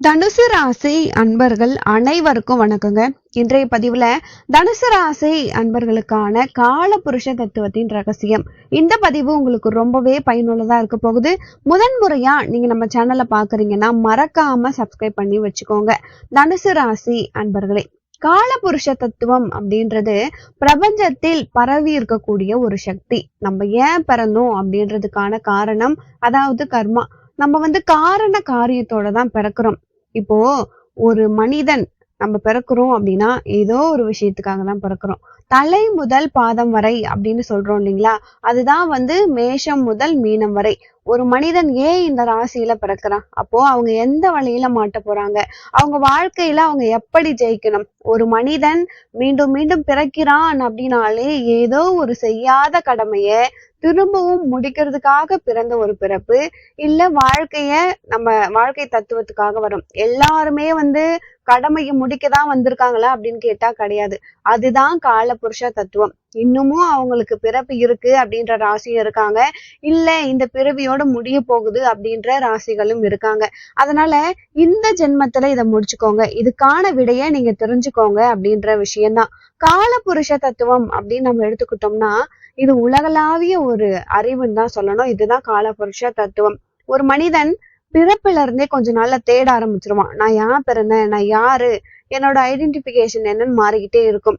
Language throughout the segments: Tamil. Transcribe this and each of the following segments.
தனுசு ராசி அன்பர்கள் அனைவருக்கும் வணக்கங்க. இன்றைய பதிவுல தனுசு ராசி அன்பர்களுக்கான கால புருஷ தத்துவத்தின் ரகசியம். இந்த பதிவு உங்களுக்கு ரொம்பவே பயனுள்ளதா இருக்க போகுது. முதன் முறையா நீங்க நம்ம சேனலை பாக்குறீங்கன்னா மறக்காம சப்ஸ்கிரைப் பண்ணி வச்சுக்கோங்க. தனுசு ராசி அன்பர்களே காலபுருஷ தத்துவம் அப்படின்றது பிரபஞ்சத்தில் பரவி இருக்கக்கூடிய ஒரு சக்தி. நம்ம ஏன் பிறந்தோம் அப்படின்றதுக்கான காரணம் அதாவது கர்மா. நம்ம வந்து காரண காரியத்தோட தான் பிறக்கிறோம். இப்போ ஒரு மனிதன் நம்ம பிறக்கிறோம் அப்படின்னா ஏதோ ஒரு விஷயத்துக்காக தான் பிறக்கிறோம். தலை முதல் பாதம் வரை அப்படின்னு சொல்றோம் இல்லைங்களா? அதுதான் வந்து மேஷம் முதல் மீனம் வரை. ஒரு மனிதன் ஏன் இந்த ராசியில பிறக்கிறான்? அப்போ அவங்க எந்த வழியில மாட்ட போறாங்க? அவங்க வாழ்க்கையில அவங்க எப்படி ஜெயிக்கணும்? ஒரு மனிதன் மீண்டும் மீண்டும் பிறக்கிறான் அப்படின்னாலே ஏதோ ஒரு செய்யாத கடமைய திரும்பவும் முடிக்கிறதுக்காக பிறந்த ஒரு பிறப்பு இல்ல வாழ்க்கைய நம்ம வாழ்க்கை தத்துவத்துக்காக வரும். எல்லாருமே வந்து கடமையை முடிக்கதான் வந்திருக்காங்களா அப்படின்னு கேட்டா கிடையாது. அதுதான் கால புருஷ தத்துவம். இன்னமும் அவங்களுக்கு பிறப்பு இருக்கு அப்படின்ற ராசியும் இருக்காங்க. இல்ல இந்த பிறவியோட முடிய போகுது அப்படின்ற ராசிகளும் இருக்காங்க. அதனால இந்த ஜென்மத்துல இதை முடிச்சுக்கோங்க. இதுக்கான விடைய நீங்க தெரிஞ்சுக்கோங்க அப்படின்ற விஷயம்தான். கால புருஷ தத்துவம் அப்படின்னு நம்ம எடுத்துக்கிட்டோம்னா இது உலகளாவிய ஒரு அறிவுன்னு தான் சொல்லணும். இதுதான் கால புருஷ தத்துவம். ஒரு மனிதன் பிறப்புல இருந்தே கொஞ்ச நாள்ல தேட ஆரம்பிச்சிருவான். நான் யார் பிறந்தேன்? நான் யாரு? என்னோட ஐடென்டிபிகேஷன் என்னன்னு மாறிக்கிட்டே இருக்கும்.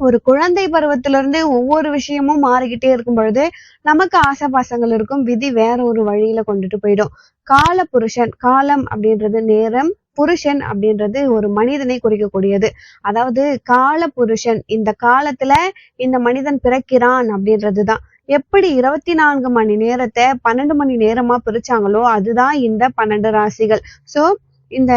ஒரு குழந்தை பருவத்துல இருந்து ஒவ்வொரு விஷயமும் மாறிக்கிட்டே இருக்கும் பொழுது நமக்கு ஆசை பாசங்கள் இருக்கும். விதி வேற ஒரு வழியில கொண்டுட்டு போயிடும். கால புருஷன் காலம் அப்படின்றது நேரம் புருஷன் அப்படின்றது ஒரு மனிதனை குறிக்கக்கூடியது. அதாவது கால புருஷன் இந்த காலத்துல இந்த மனிதன் பிறக்கிறான் அப்படின்றதுதான். எப்படி இருபத்தி நான்கு மணி நேரத்தை பன்னெண்டு மணி நேரமா பிரிச்சாங்களோ அதுதான் இந்த பன்னெண்டு ராசிகள். சோ இந்த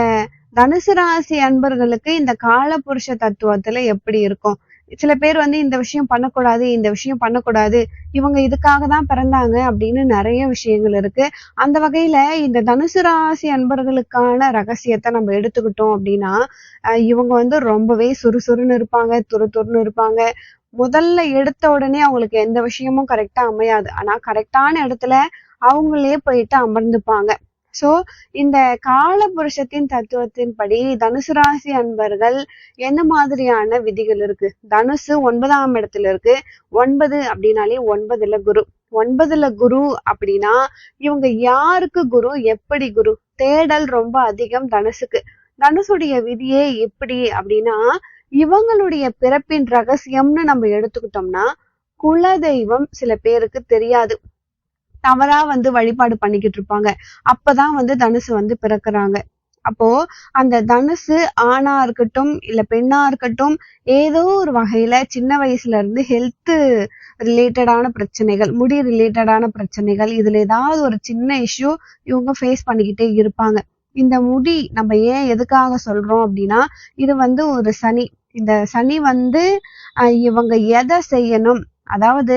தனுசு ராசி அன்பர்களுக்கு இந்த கால புருஷ தத்துவத்துல எப்படி இருக்கும்? சில பேர் வந்து இந்த விஷயம் பண்ணக்கூடாது இந்த விஷயம் பண்ணக்கூடாது இவங்க இதுக்காக தான் பிறந்தாங்க அப்படின்னு நிறைய விஷயங்கள் இருக்கு. அந்த வகையில இந்த தனுசு ராசி அன்பர்களுக்கான ரகசியத்தை நம்ம எடுத்துக்கிட்டோம் அப்படின்னா இவங்க வந்து ரொம்பவே சுறுசுறுன்னு இருப்பாங்க துரு துருன்னு இருப்பாங்க. முதல்ல எடுத்த உடனே அவங்களுக்கு எந்த விஷயமும் கரெக்டா அமையாது. ஆனா கரெக்டான இடத்துல அவங்களே போயிட்டு அமர்ந்துப்பாங்க. சோ இந்த கால புருஷத்தின் தத்துவத்தின்படி தனுசு ராசி அன்பர்கள் என்ன மாதிரியான விதிகள் இருக்கு? தனுசு ஒன்பதாம் இடத்துல இருக்கு. ஒன்பது அப்படின்னாலே ஒன்பதுல குரு. ஒன்பதுல குரு அப்படின்னா இவங்க யாருக்கு குரு? எப்படி குரு? தேடல் ரொம்ப அதிகம் தனுசுக்கு. தனுசுடைய விதியே எப்படி அப்படின்னா இவங்களுடைய பிறப்பின் ரகசியம்னு நம்ம எடுத்துக்கிட்டோம்னா குலதெய்வம் சில பேருக்கு தெரியாது. தவறா வந்து வழிபாடு பண்ணிக்கிட்டு இருப்பாங்க. அப்பதான் வந்து தனுசு வந்து பிறக்குறாங்க. அப்போ அந்த தனுசு ஆணா இருக்கட்டும் இல்ல பெண்ணா இருக்கட்டும் ஏதோ ஒரு வகையில சின்ன வயசுல இருந்து ஹெல்த் ரிலேட்டடான பிரச்சனைகள் முடி ரிலேட்டடான பிரச்சனைகள் இதுல ஏதாவது ஒரு சின்ன இஷ்யூ இவங்க ஃபேஸ் பண்ணிக்கிட்டே இருப்பாங்க. இந்த முடி நம்ம ஏன் எதுக்காக சொல்றோம் அப்படின்னா இது வந்து ஒரு சனி. இந்த சனி வந்து இவங்க எதை செய்யணும்? அதாவது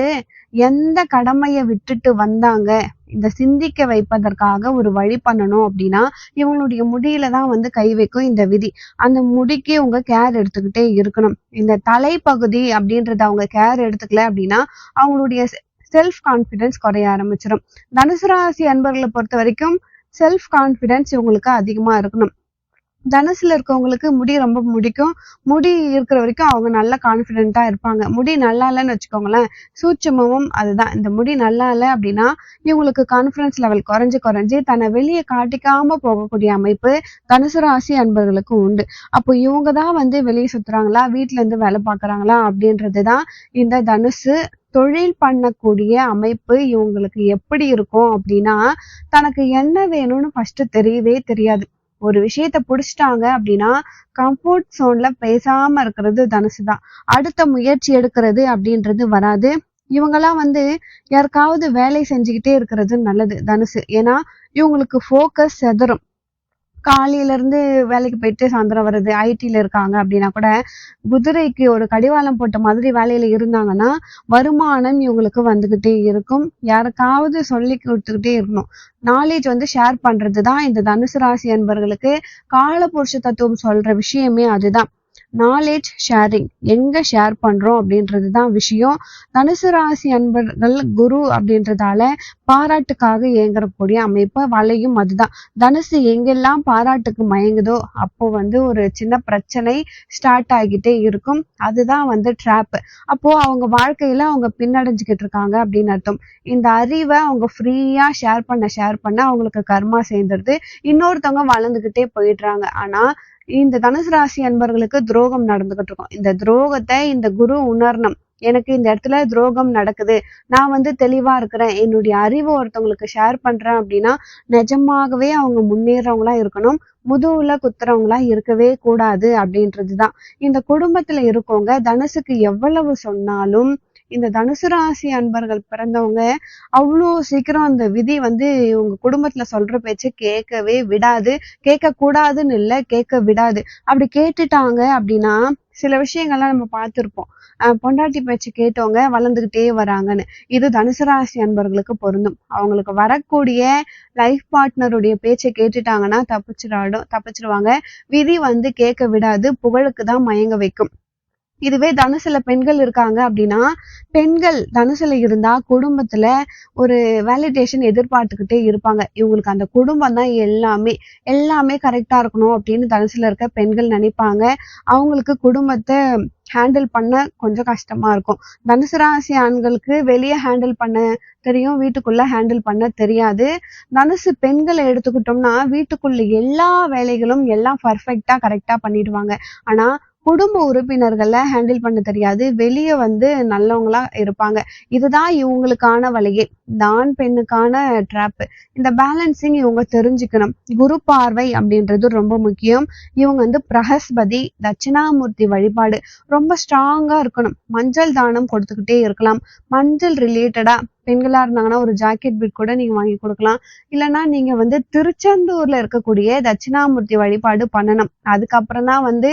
எந்த கடமையை விட்டுட்டு வந்தாங்க? இந்த சிந்திக்க வைப்பதற்காக ஒரு வழி பண்ணணும் அப்படின்னா இவங்களுடைய முடியில தான் வந்து கை வைக்கும் இந்த விதி. அந்த முடிக்கு இவங்க கேர் எடுத்துக்கிட்டே இருக்கணும். இந்த தலைப்பகுதி அப்படின்றத அவங்க கேர் எடுத்துக்கல அப்படின்னா அவங்களுடைய செல்ஃப் கான்பிடன்ஸ் குறைய ஆரம்பிச்சிடும் தனுசு ராசி அன்பர்களை பொறுத்த வரைக்கும் செல்ஃப் கான்ஃபிடென்ஸ் இவங்களுக்கு அதிகமா இருக்கணும். தனுசுல இருக்கவங்களுக்கு முடி ரொம்ப முடிக்கும் முடி இருக்கிற வரைக்கும் அவங்க நல்ல கான்ஃபிடென்ட்டாக இருப்பாங்க. முடி நல்லா இல்லைன்னு வச்சுக்கோங்களேன். சூட்சமும் அதுதான். இந்த முடி நல்லா இல்லை அப்படின்னா இவங்களுக்கு கான்ஃபிடன்ஸ் லெவல் குறைஞ்சு குறைஞ்சு தன்னை வெளியே காட்டிக்காம போகக்கூடிய அமைப்பு தனுசு ராசி அன்பர்களுக்கும் உண்டு. அப்போ இவங்க தான் வந்து வெளியே சுத்துறாங்களா வீட்டுல இருந்து வேலை பார்க்கறாங்களா அப்படின்றதுதான் இந்த தனுசு தொழில் பண்ணக்கூடிய அமைப்பு இவங்களுக்கு எப்படி இருக்கும் அப்படின்னா தனக்கு என்ன வேணும்னு ஃபர்ஸ்ட் தெரியவே தெரியாது. ஒரு விஷயத்த புடிச்சிட்டாங்க அப்படின்னா கம்ஃபர்ட் சோன்ல பேசாம இருக்கிறது தனுசு தான் அடுத்த முயற்சி எடுக்கிறது அப்படின்றது வராது. இவங்கெல்லாம் வந்து யாருக்காவது வேலை செஞ்சுக்கிட்டே இருக்கிறது நல்லது தனுசு. ஏன்னா இவங்களுக்கு ஃபோக்கஸ் செதறும். காலையில இருந்து வேலைக்கு போயிட்டு சாயந்தரம் வருது. ஐடில இருக்காங்க அப்படின்னா கூட குதிரைக்கு ஒரு கடிவாளம் போட்ட மாதிரி வேலையில இருந்தாங்கன்னா வருமானம் இவங்களுக்கு வந்துகிட்டே இருக்கும். யாருக்காவது சொல்லி கொடுத்துக்கிட்டே இருக்கணும். நாலேஜ் வந்து ஷேர் பண்றதுதான் இந்த தனுசு ராசி அன்பர்களுக்கு காலபுருஷ தத்துவம் சொல்ற விஷயமே அதுதான். நாலேஜ் ஷேரிங் எங்க ஷேர் பண்றோம் அப்படின்றது தான் விஷயம். தனுசு ராசி அன்பர்கள் குரு அப்படின்றதால பாராட்டுக்காக ஏங்குறக்கூடிய அமைப்பு வலையும் அதுதான். தனுசு எங்கெல்லாம் பாராட்டுக்கு மயங்குதோ அப்போ வந்து ஒரு சின்ன பிரச்சனை ஸ்டார்ட் ஆகிட்டே இருக்கும். அதுதான் வந்து ட்ராப்பு அப்போ அவங்க வாழ்க்கையில அவங்க பின்னடைஞ்சுக்கிட்டு இருக்காங்க அப்படின்னு அர்த்தம். இந்த அறிவை அவங்க ஃப்ரீயா ஷேர் பண்ண ஷேர் பண்ண அவங்களுக்கு கர்மா சேர்ந்துருது. இன்னொருத்தவங்க வளர்ந்துகிட்டே போயிடுறாங்க. ஆனா இந்த தனுசு ராசி அன்பர்களுக்கு துரோகம் நடந்துகிட்டு இருக்கும். இந்த துரோகத்தை இந்த குரு உணரணும். எனக்கு இந்த இடத்துல துரோகம் நடக்குது. நான் வந்து தெளிவா இருக்கிறேன். என்னுடைய அறிவை ஒருத்தவங்களுக்கு ஷேர் பண்றேன் அப்படின்னா நிஜமாகவே அவங்க முன்னேறவங்களா இருக்கணும். முதுகுல குத்துறவங்களா இருக்கவே கூடாது அப்படின்றதுதான். இந்த குடும்பத்துல இருக்கவங்க தனுசுக்கு எவ்வளவு சொன்னாலும் இந்த தனுசு ராசி அன்பர்கள் பிறந்தவங்க அவ்வளோ சீக்கிரம் அந்த விதி வந்து இவங்க குடும்பத்துல சொல்ற பேச்சு கேட்கவே விடாது. கேட்க கூடாதுன்னு இல்லை கேட்க விடாது. அப்படி கேட்டுட்டாங்க அப்படின்னா சில விஷயங்கள்லாம் நம்ம பார்த்துருப்போம். பொண்டாட்டி பேச்சு கேட்டவங்க வளர்ந்துக்கிட்டே வராங்கன்னு. இது தனுசு ராசி அன்பர்களுக்கு பொருந்தும். அவங்களுக்கு வரக்கூடிய லைஃப் பார்ட்னருடைய பேச்சை கேட்டுட்டாங்கன்னா தப்பிச்சிடாடும் தப்பிச்சிடுவாங்க விதி வந்து கேட்க விடாது புகழுக்கு தான் மயங்க வைக்கும். இதுவே தனுசுல பெண்கள் இருக்காங்க அப்படின்னா பெண்கள் தனுசுல இருந்தா குடும்பத்துல ஒரு வேலிடேஷன் எதிர்பார்த்துக்கிட்டே இருப்பாங்க. இவங்களுக்கு அந்த குடும்பம் தான் எல்லாமே எல்லாமே கரெக்டா இருக்கணும் அப்படின்னு தனுசுல இருக்க பெண்கள் நினைப்பாங்க. அவங்களுக்கு குடும்பத்தை ஹேண்டில் பண்ண கொஞ்சம் கஷ்டமா இருக்கும். தனுசு ராசி ஆண்களுக்கு வெளியே ஹேண்டில் பண்ண தெரியும் வீட்டுக்குள்ள ஹேண்டில் பண்ண தெரியாது. தனுசு பெண்களை எடுத்துக்கிட்டோம்னா வீட்டுக்குள்ள எல்லா வேலைகளும் எல்லாம் பர்ஃபெக்டா கரெக்டா பண்ணிடுவாங்க. ஆனா குடும்ப உறுப்பினர்களை ஹேண்டில் பண்ண தெரியாது. வெளியே வந்து நல்லவங்களா இருப்பாங்க. இதுதான் இவங்களுக்கான வழியே. தான் பெண்ணுக்கான ட்ராப் இந்த பேலன்சிங் இவங்க தெரிஞ்சுக்கணும். குரு பார்வை அப்படின்றது ரொம்ப முக்கியம். இவங்க வந்து பிரகஸ்பதி தட்சிணாமூர்த்தி வழிபாடு. ரொம்ப ஸ்ட்ராங்கா இருக்கணும். மஞ்சள் தானம் கொடுத்துக்கிட்டே இருக்கலாம். மஞ்சள் ரிலேட்டடா பெண்களா இருந்தாங்கன்னா ஒரு ஜாக்கெட் பிட் கூட நீங்க வாங்கி கொடுக்கலாம். இல்லைன்னா நீங்க வந்து திருச்செந்தூர்ல இருக்கக்கூடிய தட்சிணாமூர்த்தி வழிபாடு பண்ணணும். அதுக்கப்புறம் தான் வந்து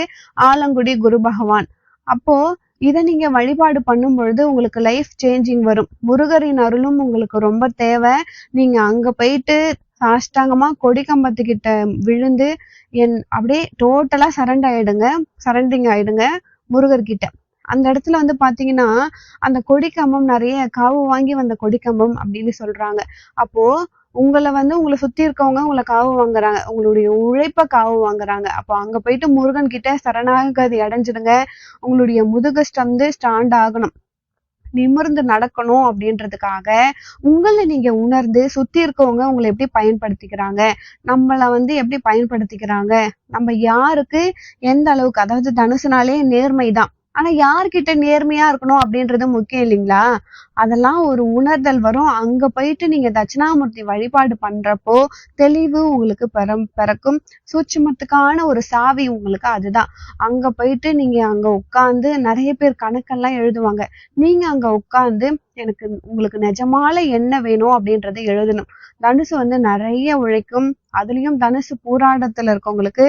ஆலங்குடி குரு பகவான். அப்போ இதை நீங்க வழிபாடு பண்ணும் பொழுது உங்களுக்கு லைஃப் சேஞ்சிங் வரும். முருகரின் அருளும் உங்களுக்கு ரொம்ப தேவை. நீங்க அங்க போயிட்டு சாஷ்டாங்கமா கொடி கம்பத்துக்கிட்ட விழுந்து என் அப்படியே டோட்டலா சரண்ட் ஆயிடுங்க. சரண்டிங் ஆயிடுங்க முருகர்கிட்ட. அந்த இடத்துல வந்து பாத்தீங்கன்னா அந்த கொடிக்கம்பம் நிறைய காவு வாங்கி வந்த கொடிக்கம்பம் அப்படின்னு சொல்றாங்க. அப்போ உங்களை வந்து உங்களை சுத்தி இருக்கவங்க உங்களை காவு வாங்குறாங்க. உங்களுடைய உழைப்ப காவு வாங்குறாங்க. அப்போ அங்க போயிட்டு முருகன் கிட்ட சரணாகதி அடைஞ்சிடுங்க. உங்களுடைய முதுகு ஸ்டந்து ஸ்டாண்ட் ஆகணும். நிமிர்ந்து நடக்கணும் அப்படின்றதுக்காக உங்களை நீங்க உணர்ந்து சுத்தி இருக்கவங்க உங்களை எப்படி பயன்படுத்திக்கிறாங்க? நம்மள வந்து எப்படி பயன்படுத்திக்கிறாங்க? நம்ம யாருக்கு எந்த அளவுக்கு அதாவது தனுசுனாலே நேர்மைதான். ஆனா யார்கிட்ட நேர்மையா இருக்கணும் அப்படின்றது முக்கியம் இல்லைங்களா? அதெல்லாம் ஒரு உணர்தல் வரும். அங்க போயிட்டு நீங்க தட்சிணாமூர்த்தி வழிபாடு பண்றப்போ தெளிவு உங்களுக்கு பெறம் பிறக்கும். சூட்சுமத்துக்கான ஒரு சாவி உங்களுக்கு அதுதான். அங்க போயிட்டு நீங்க அங்க உட்கார்ந்து நிறைய பேர் கணக்கெல்லாம் எழுதுவாங்க. நீங்க அங்க உட்கார்ந்து எனக்கு உங்களுக்கு நிஜமால என்ன வேணும் அப்படின்றத எழுதணும். தனுசு வந்து நிறைய உழைக்கும். அதுலயும் தனுசு போராட்டத்துல இருக்கவங்களுக்கு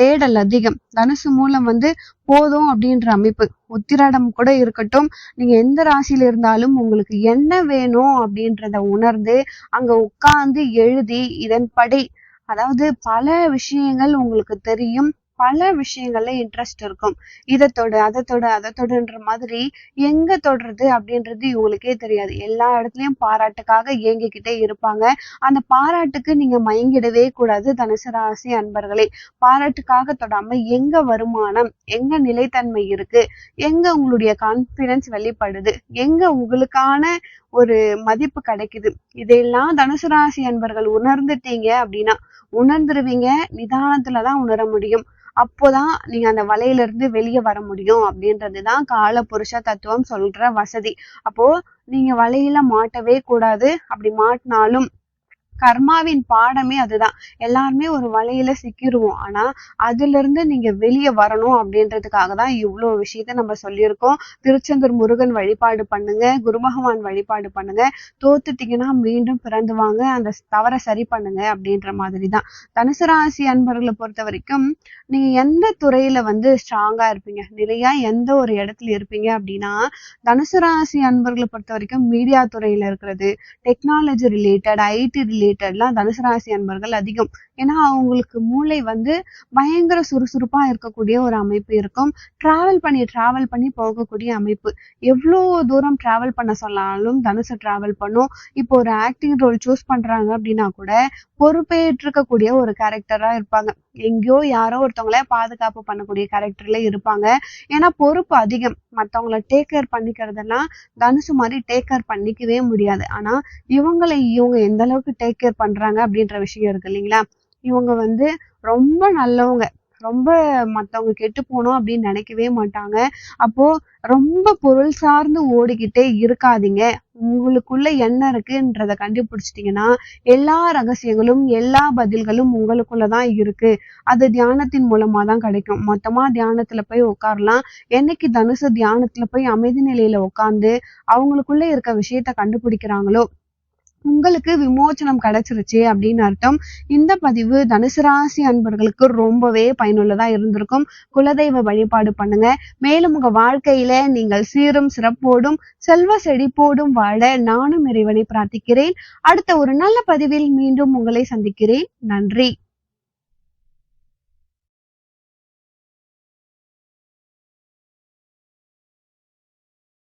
தேடல் அதிகம். தனுசு மூலம் வந்து போதும் அப்படின்ற அமைப்பு. உத்திராடம் கூட இருக்கட்டும். நீங்க எந்த ராசியில இருந்தாலும் உங்களுக்கு என்ன வேணும் அப்படின்றத உணர்ந்து அங்க உட்கார்ந்து எழுதி இதன்படி. அதாவது பல விஷயங்கள் உங்களுக்கு தெரியும். பல விஷயங்கள்ல இன்ட்ரெஸ்ட் இருக்கும். இதை தொடு அதை தொடு அதை தொடுன்ற மாதிரி எங்க தொடுறது அப்படின்றது இவங்களுக்கே தெரியாது. எல்லா இடத்துலயும் பாராட்டுக்காக இயங்கிக்கிட்டே இருப்பாங்க. அந்த பாராட்டுக்கு நீங்க மயங்கிடவே கூடாது தனுசு ராசி அன்பர்களே. பாராட்டுக்காக தொடாம எங்க வருமானம் எங்க நிலைத்தன்மை இருக்கு எங்க உங்களுடைய கான்பிடன்ஸ் வெளிப்படுது எங்க உங்களுக்கான ஒரு மதிப்பு கிடைக்குது. இதையெல்லாம் தனுசு ராசி அன்பர்கள் உணர்ந்துட்டீங்க அப்படின்னா உணர்ந்துருவீங்க. நிதானத்துலதான் உணர முடியும். அப்போதான் நீங்க அந்த வலையிலிருந்து வெளியே வர முடியும் அப்படின்றது தான் கால புருஷ தத்துவம் சொல்ற வசதி. அப்போ நீங்க வலையில மாட்டவே கூடாது. அப்படி மாட்டினாலும் கர்மாவின் பாடமே அதுதான். எல்லாருமே ஒரு வலையில சிக்கிடுவோம் ஆனா அதுல இருந்து நீங்க வெளியே வரணும் அப்படின்றதுக்காக தான் இவ்வளவு விஷயத்த நம்ம சொல்லியிருக்கோம். திருச்செந்தூர் முருகன் வழிபாடு பண்ணுங்க. குரு பகவான் வழிபாடு பண்ணுங்க. தோத்துட்டீங்கன்னா மீண்டும் பிறந்து வாங்க. அந்த தவறை சரி பண்ணுங்க அப்படின்ற மாதிரி தான் தனுசு ராசி அன்பர்களை பொறுத்த வரைக்கும் நீங்க எந்த துறையில வந்து ஸ்ட்ராங்கா இருப்பீங்க? நிலையா எந்த ஒரு இடத்துல இருப்பீங்க அப்படின்னா தனுசு ராசி அன்பர்களை பொறுத்த வரைக்கும் மீடியா துறையில இருக்கிறது. டெக்னாலஜி ரிலேட்டட் ஐடி ரிலேட்டட் ரிலேட்டட்லாம் தனுசு ராசி அன்பர்கள் அதிகம். ஏன்னா அவங்களுக்கு மூளை வந்து பயங்கர சுறுசுறுப்பா இருக்கக்கூடிய ஒரு அமைப்பு இருக்கும். டிராவல் பண்ணி டிராவல் பண்ணி போகக்கூடிய அமைப்பு. எவ்வளோ தூரம் டிராவல் பண்ண சொன்னாலும் தனுசு டிராவல் பண்ணும். இப்போ ஒரு ஆக்டிங் ரோல் சூஸ் பண்றாங்க அப்படின்னா கூட பொறுப்பேற்றுக்கக்கூடிய ஒரு கேரக்டரா இருப்பாங்க. எங்கேயோ யாரோ ஒருத்தவங்கள பாதுகாப்பு பண்ணக்கூடிய கேரக்டர்ல இருப்பாங்க. ஏன்னா பொறுப்பு அதிகம். மற்றவங்கள டேக் கேர் பண்ணிக்கிறதெல்லாம் தனுசு மாதிரி டேக் கேர் பண்ணிக்கவே முடியாது. ஆனா இவங்களை இவங்க எந்த அளவுக்கு டேக் கேர் பண்றாங்க அப்படின்ற விஷயம் இருக்கு இல்லைங்களா? இவங்க வந்து ரொம்ப நல்லவங்க. ரொம்ப மற்றவங்க கெட்டு போகணும் அப்படின்னு நினைக்கவே மாட்டாங்க. அப்போ ரொம்ப பொருள் சார்ந்து ஓடிக்கிட்டே இருக்காதீங்க. உங்களுக்குள்ள என்ன இருக்குன்றத கண்டுபிடிச்சிட்டிங்கன்னா எல்லா ரகசியங்களும் எல்லா பதில்களும் உங்களுக்குள்ளதான் இருக்கு. அது தியானத்தின் மூலமா தான் கிடைக்கும். மொத்தமா தியானத்துல போய் உட்காரலாம் என்னைக்கு தனுசு தியானத்துல போய் அமைதி நிலையில உட்காந்து அவங்களுக்குள்ள இருக்க விஷயத்த கண்டுபிடிக்கிறாங்களோ உங்களுக்கு விமோச்சனம் கிடைச்சிருச்சு அப்படின்னு அர்த்தம். இந்த பதிவு தனுசு ராசி அன்பர்களுக்கு ரொம்பவே பயனுள்ளதா இருந்திருக்கும். குலதெய்வ வழிபாடு பண்ணுங்க. மேலும் உங்க வாழ்க்கையில நீங்கள் சீரும் சிறப்போடும் செல்வ செழிப்போடும் வாழ நானும் இறைவனை பிரார்த்திக்கிறேன். அடுத்த ஒரு நல்ல பதிவில் மீண்டும் உங்களை சந்திக்கிறேன். நன்றி.